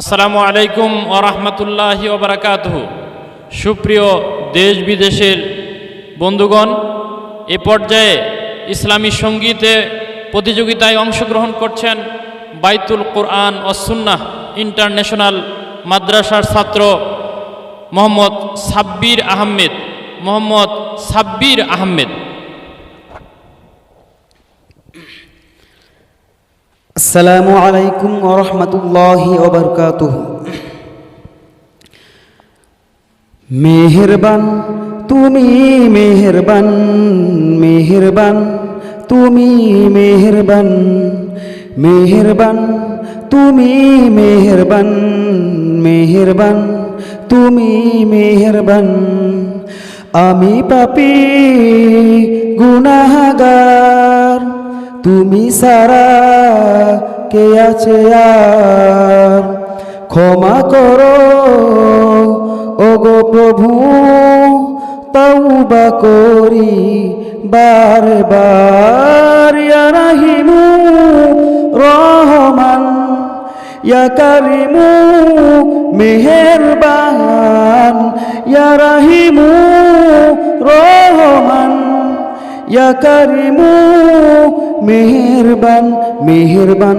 আসসালামু আলাইকুম ও ওরহমতুল্লাহি ওবরাকাত সুপ্রিয় দেশ বিদেশের বন্ধুগণ, এ পর্যায়ে ইসলামী সঙ্গীতে প্রতিযোগিতায় অংশগ্রহণ করছেন বাইতুল কোরআন ও সুন্নাহ ইন্টারন্যাশনাল মাদ্রাসার ছাত্র মোহাম্মদ সাব্বির আহমেদ। মোহাম্মদ সাব্বির আহমেদ। আসসালামু আলাইকুম ওরহমতুল্লাহি ওবরকাতুহ মেহেরবান, তুমি মেহেরবান মেহেরবান, তুমি মেহেরবান মেহেরবান, তুমি মেহেরবান মেহেরবান, তুমি মেহেরবান। আমি পাপি, গুনাহগার, তুমি সারা কে আছে আর। ক্ষমা করো। ও গো প্রভু তৌবা করি বারে রাহিমু রহমান, ইয়া কারিমু মেহেরবান। ইয়া রাহিমু রহমান, ইয়া কারিমু মেহেরবান মেহেরবান।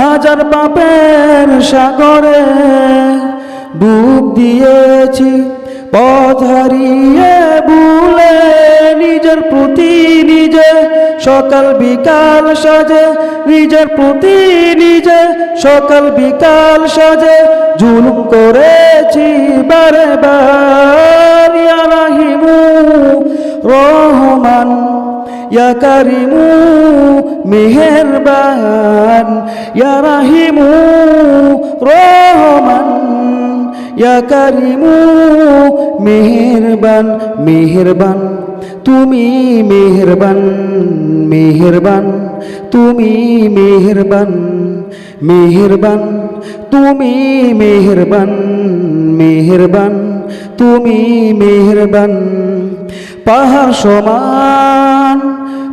হাজার পাপের সাগরে ডুব দিয়েছি, পথ হারিয়ে ভুলে নিজের প্রতি নিজে, সকাল বিকাল সাজে, নিজের প্রতি নিজে, সকাল বিকাল সাজে জুলুম করেছি বারে বার। রহমান ইয়া কারিমু মেহেরবান ইয়া রাহিমু রহমান ইয়া কারিমু মেহেরবান মেহেরবান তুমি মেহেরবান মেহেরবান তুমি মেহেরবান মেহেরবান তুমি মেহেরবান মেহেরবান তুমি মেহেরবান পাহাড় সমান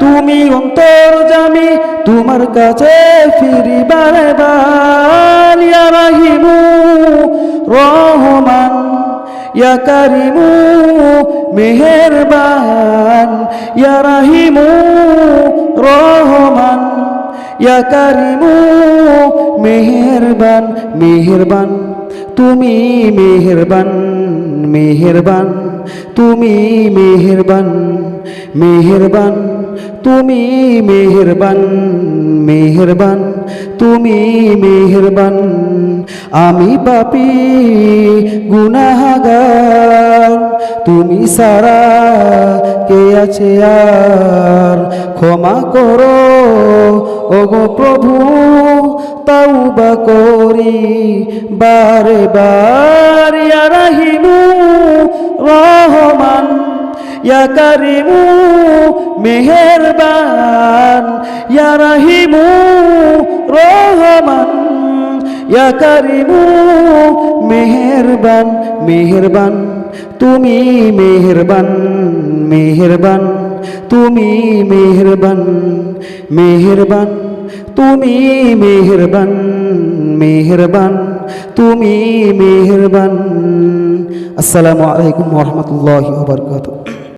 তুমি অন্তর জামি, তোমার কাছে ফিরি বারে রাহিমু, রহমান, ইয়া কারিমু, মেহেরবান, ইয়া রাহিমু, রহমান, ইয়া কারিমু, মেহেরবান মেহেরবান, তুমি মেহেরবান মেহেরবান, তুমি মেহেরবান মেহেরবান তুমি মেহেরবান মেহেরবান, তুমি মেহেরবান, আমি পাপি, গুনাহগার। তুমি সারা কে আছে আর? ক্ষমা করো, ওগো প্রভু, তাওবা করি, বারে বার রাহিমু রহমান ইয়া মেহেরবান, ইয়া রাহিমু রহমান, ইয়া কারিমু মেহেরবান মেহেরবান, তুমি মেহেরবান মেহেরবান, তুমি মেহেরবান মেহেরবান, তুমি মেহেরবান মেহেরবান, তুমি মেহেরবান। আসসালামু আলাইকুম ওরহমতুল্লাহি ওবরকাতুহ